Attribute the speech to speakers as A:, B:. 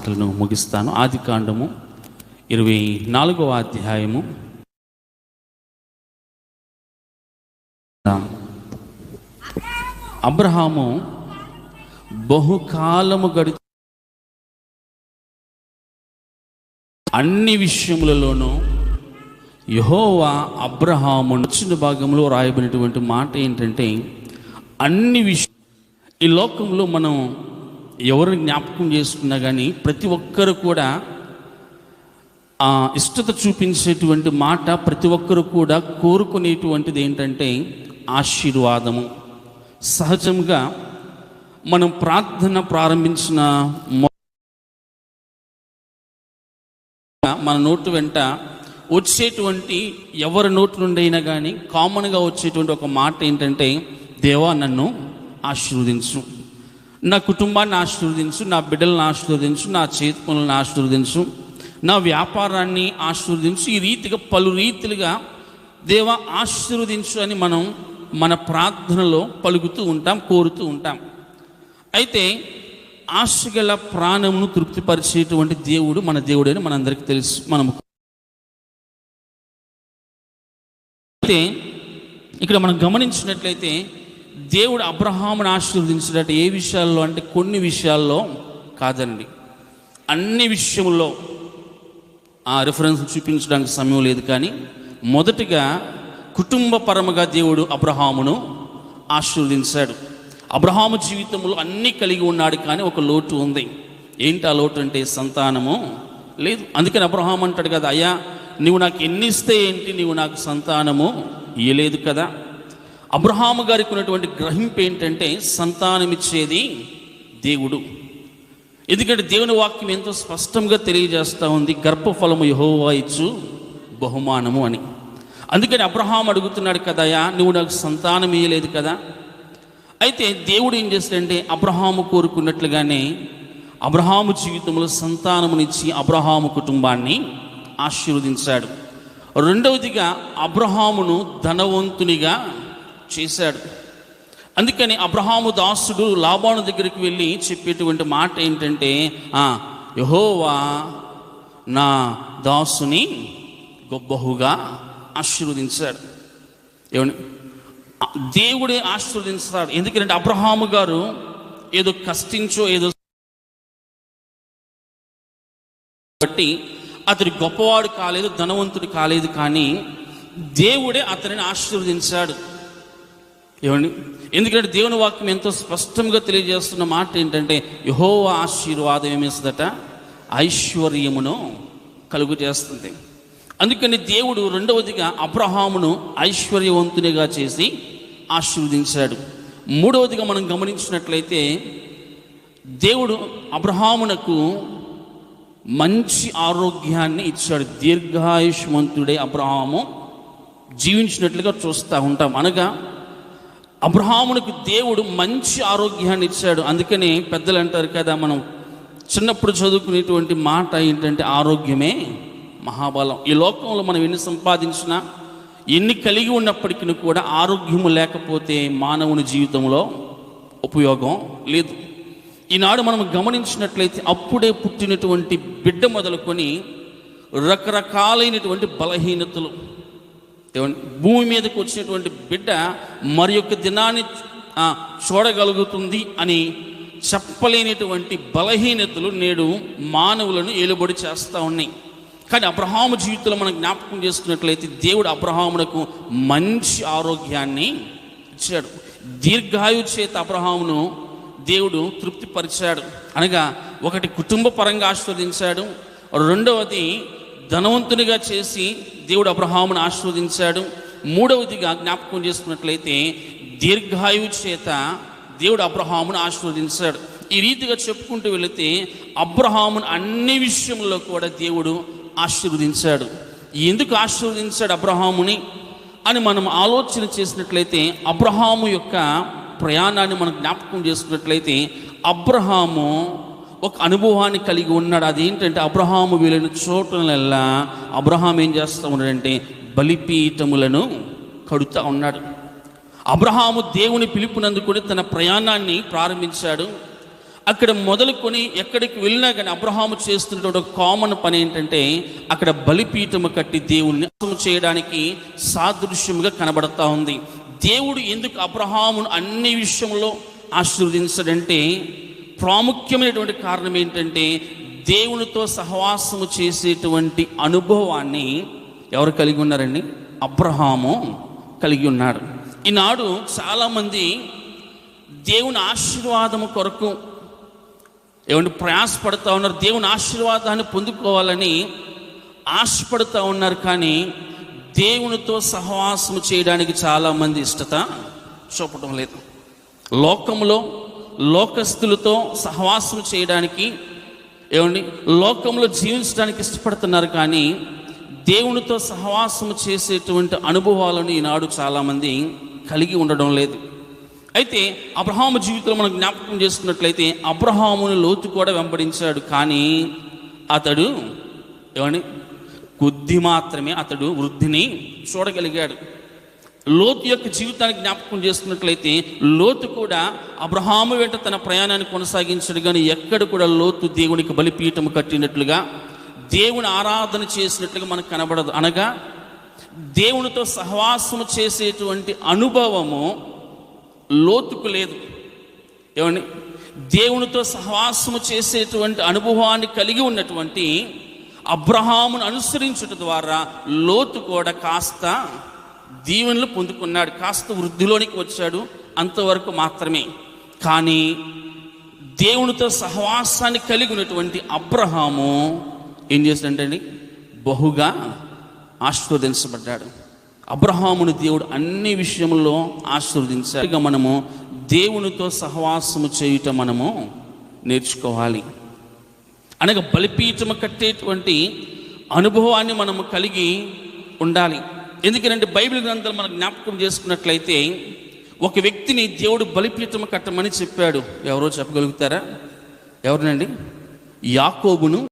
A: మాటలను ముగిస్తాను. ఆది కాండము ఇరవై నాలుగవ అధ్యాయము. అబ్రహాము బహుకాలము గడి అన్ని విషయములలోనూ యహోవా అబ్రహాము నచ్చిన భాగంలో రాయబడినటువంటి మాట ఏంటంటే అన్ని విషయం ఈ లోకంలో మనం ఎవరిని జ్ఞాపకం చేసుకున్నా కానీ ప్రతి ఒక్కరు కూడా ఆ ఇష్టత చూపించేటువంటి మాట ప్రతి ఒక్కరు కూడా కోరుకునేటువంటిది ఏంటంటే ఆశీర్వాదము. సహజంగా మనం ప్రార్థన ప్రారంభించిన మన నోటు వెంట వచ్చేటువంటి ఎవరి నోటి నుండి అయినా కానీ కామన్గా వచ్చేటువంటి ఒక మాట ఏంటంటే దేవా నన్ను ఆశీర్వదించు. నా కుటుంబాన్ని ఆశీర్వదించు నా బిడ్డలను ఆశీర్వదించు నా చేతి పనులను ఆశీర్వదించు నా వ్యాపారాన్ని ఆశీర్వదించు. ఈ రీతిగా పలు రీతిలుగా దేవ ఆశీర్వదించు అని మనం మన ప్రార్థనలో పలుకుతూ ఉంటాం కోరుతూ ఉంటాం. అయితే ఆశగల ప్రాణమును తృప్తిపరిచేటువంటి దేవుడు మన దేవుడు అని మనందరికీ తెలుసు మనము. అయితే ఇక్కడ మనం గమనించినట్లయితే దేవుడు అబ్రహామును ఆశీర్వదించినట్టు ఏ విషయాల్లో అంటే కొన్ని విషయాల్లో కాదండి. అన్ని విషయంలో ఆ రిఫరెన్స్ చూపించడానికి సమయం లేదు కానీ మొదటిగా కుటుంబ పరముగా దేవుడు అబ్రహామును ఆశీర్వదించాడు. అబ్రహాము జీవితంలో అన్నీ కలిగి ఉన్నాడు కానీ ఒక లోటు ఉంది. ఏంటి ఆ లోటు అంటే సంతానము లేదు. అందుకని అబ్రహాం అంటాడు కదా అయ్యా నువ్వు నాకు ఎన్ని ఇస్తే ఏంటి? నువ్వు నాకు సంతానము ఇయ్యలేదు కదా. అబ్రహాము గారికి ఉన్నటువంటి గ్రహింపు ఏంటంటే సంతానమిచ్చేది దేవుడు. ఎందుకంటే దేవుని వాక్యం ఎంతో స్పష్టంగా తెలియజేస్తూ ఉంది గర్భఫలము యహోవా ఇచ్చు బహుమానము అని. అందుకని అబ్రహాం అడుగుతున్నాడు కదయా నువ్వు నాకు సంతానం ఇయ్యలేదు కదా? అయితే దేవుడు ఏం చేస్తాడంటే అబ్రహాము కోరుకున్నట్లుగానే అబ్రహాము జీవితంలో సంతానమునిచ్చి అబ్రహాము కుటుంబాన్ని ఆశీర్వదించాడు. రెండవదిగా అబ్రహామును ధనవంతునిగా చేశాడు. అందుకని అబ్రహాము దాసుడు లాభాను దగ్గరికి వెళ్ళి చెప్పేటువంటి మాట ఏంటంటే యహోవా నా దాసుని గొప్పహుగా ఆశీర్వదించాడు. ఏమని? దేవుడే ఆశీర్వదించాడు. ఎందుకంటే అబ్రహాము గారు ఏదో కష్టించో ఏదో బట్టి అతడు గొప్పవాడు కాలేదు ధనవంతుడు కాలేదు కానీ దేవుడే అతనిని ఆశీర్వదించాడు. ఏమండి? ఎందుకంటే దేవుని వాక్యం ఎంతో స్పష్టంగా తెలియజేస్తున్న మాట ఏంటంటే యహో ఆశీర్వాదం ఏమేస్తుందట ఐశ్వర్యమును కలుగు చేస్తుంది. అందుకని దేవుడు రెండవదిగా అబ్రహామును ఐశ్వర్యవంతునిగా చేసి ఆశీర్వదించాడు. మూడవదిగా మనం గమనించినట్లయితే దేవుడు అబ్రహామునకు మంచి ఆరోగ్యాన్ని ఇచ్చాడు. దీర్ఘాయుష్మంతుడే అబ్రహాము. జీవించినట్లుగా చూస్తూ ఉంటాం. అనగా అబ్రహామునికి దేవుడు మంచి ఆరోగ్యాన్ని ఇచ్చాడు. అందుకని పెద్దలు అంటారు కదా మనం చిన్నప్పుడు చదువుకునేటువంటి మాట ఏంటంటే ఆరోగ్యమే మహాబలం. ఈ లోకంలో మనం ఎన్ని సంపాదించినా ఎన్ని కలిగి ఉన్నప్పటికీ కూడా ఆరోగ్యము లేకపోతే మానవుని జీవితంలో ఉపయోగం లేదు. ఈనాడు మనం గమనించినట్లయితే అప్పుడే పుట్టినటువంటి బిడ్డ మొదలుకొని రకరకాలైనటువంటి బలహీనతలు భూమి మీదకి వచ్చినటువంటి బిడ్డ మరి యొక్క దినాన్ని చూడగలుగుతుంది అని చెప్పలేనటువంటి బలహీనతలు నేడు మానవులను ఏలుబడి చేస్తూ ఉన్నాయి. కానీ అబ్రహాము జీవితంలో మనం జ్ఞాపకం చేసుకున్నట్లయితే దేవుడు అబ్రహామునకు మంచి ఆరోగ్యాన్ని ఇచ్చాడు. దీర్ఘాయు చేత అబ్రహామును దేవుడు తృప్తిపరిచాడు. అనగా ఒకటి కుటుంబ పరంగా ఆశీర్వదించాడు. రెండవది ధనవంతునిగా చేసి దేవుడు అబ్రహామును ఆశీర్వదించాడు. మూడవదిగా జ్ఞాపకం చేసుకున్నట్లయితే దీర్ఘాయువు చేత దేవుడు అబ్రహామును ఆశీర్వదించాడు. ఈ రీతిగా చెప్పుకుంటూ వెళితే అబ్రహామును అన్ని విషయంలో కూడా దేవుడు ఆశీర్వదించాడు. ఎందుకు ఆశీర్వదించాడు అబ్రహాముని? అని మనం ఆలోచన చేసినట్లయితే అబ్రహాము యొక్క ప్రయాణాన్ని మనం జ్ఞాపకం చేసుకున్నట్లయితే అబ్రహాము ఒక అనుభవాన్ని కలిగి ఉన్నాడు. అదేంటంటే అబ్రహాము వీళ్ళని చోటలల్లా అబ్రహాం ఏం చేస్తూ ఉన్నాడంటే బలిపీఠములను కడుతూ ఉన్నాడు. అబ్రహాము దేవుని పిలుపునందుకుని తన ప్రయాణాన్ని ప్రారంభించాడు. అక్కడ మొదలుకొని ఎక్కడికి వెళ్ళినా కానీ అబ్రహాము చేస్తున్నటువంటి ఒక కామన్ పని ఏంటంటే అక్కడ బలిపీఠము కట్టి దేవుని చేయడానికి సాదృశ్యముగా కనబడతా ఉంది. దేవుడు ఎందుకు అబ్రహామును అన్ని విషయంలో ఆశీర్వదించడంటే ప్రాముఖ్యమైనటువంటి కారణం ఏంటంటే దేవునితో సహవాసము చేసేటువంటి అనుభవాన్ని ఎవరు కలిగి ఉన్నారండి? అబ్రహాము కలిగి ఉన్నాడు ఈనాడు చాలామంది దేవుని ఆశీర్వాదము కొరకు ఏమంటే ప్రయాసపడుతూ ఉన్నారు. దేవుని ఆశీర్వాదాన్ని పొందుకోవాలని ఆశపడుతూ ఉన్నారు. కానీ దేవునితో సహవాసం చేయడానికి చాలామంది ఇష్టత చూపడం లేదు. లోకంలో లోకస్తులతో సహవాసం చేయడానికి ఏమండి లోకంలో జీవించడానికి ఇష్టపడుతున్నారు కానీ దేవునితో సహవాసం చేసేటువంటి అనుభవాలను ఈనాడు చాలామంది కలిగి ఉండడం లేదు. అయితే అబ్రహాము జీవితంలో మనం జ్ఞాపకం చేసుకున్నట్లయితే అబ్రహాముని లోతు కూడా వెంబడించాడు కానీ అతడు ఏమని కొద్ది మాత్రమే అతడు వృద్ధిని చూడగలిగాడు. లోతు యొక్క జీవితాన్ని జ్ఞాపకం చేసుకున్నట్లయితే లోతు కూడా అబ్రహాము వెంట తన ప్రయాణాన్ని కొనసాగించడు కానీ ఎక్కడ కూడా లోతు దేవునికి బలిపీఠం కట్టినట్లుగా దేవుని ఆరాధన చేసినట్లుగా మనకు కనబడదు. అనగా దేవునితో సహవాసము చేసేటువంటి అనుభవము లోతుకు లేదు. ఏమండి? దేవునితో సహవాసము చేసేటువంటి అనుభవాన్ని కలిగి ఉన్నటువంటి అబ్రహామును అనుసరించుట ద్వారా లోతు కూడా కాస్త దీవెనలు పొందుకున్నాడు. కాస్త వృద్ధిలోనికి వచ్చాడు. అంతవరకు మాత్రమే. కానీ దేవునితో సహవాసాన్ని కలిగి ఉన్నటువంటి అబ్రహాము ఏం చేశాడంటే బహుగా ఆశీర్వదించబడ్డాడు. అబ్రహాముని దేవుడు అన్ని విషయంలో ఆశీర్వదించారు మనము దేవునితో సహవాసము చేయుట మనము నేర్చుకోవాలి. అనగా బలిపీఠము కట్టేటువంటి అనుభవాన్ని మనము కలిగి ఉండాలి. ఎందుకంటే బైబిల్ గ్రంథాలు మనం జ్ఞాపకం చేసుకున్నట్లయితే ఒక వ్యక్తిని దేవుడు బలిపీఠము కట్టమని చెప్పాడు. ఎవరో చెప్పగలుగుతారా? ఎవరినండి? యాకోబును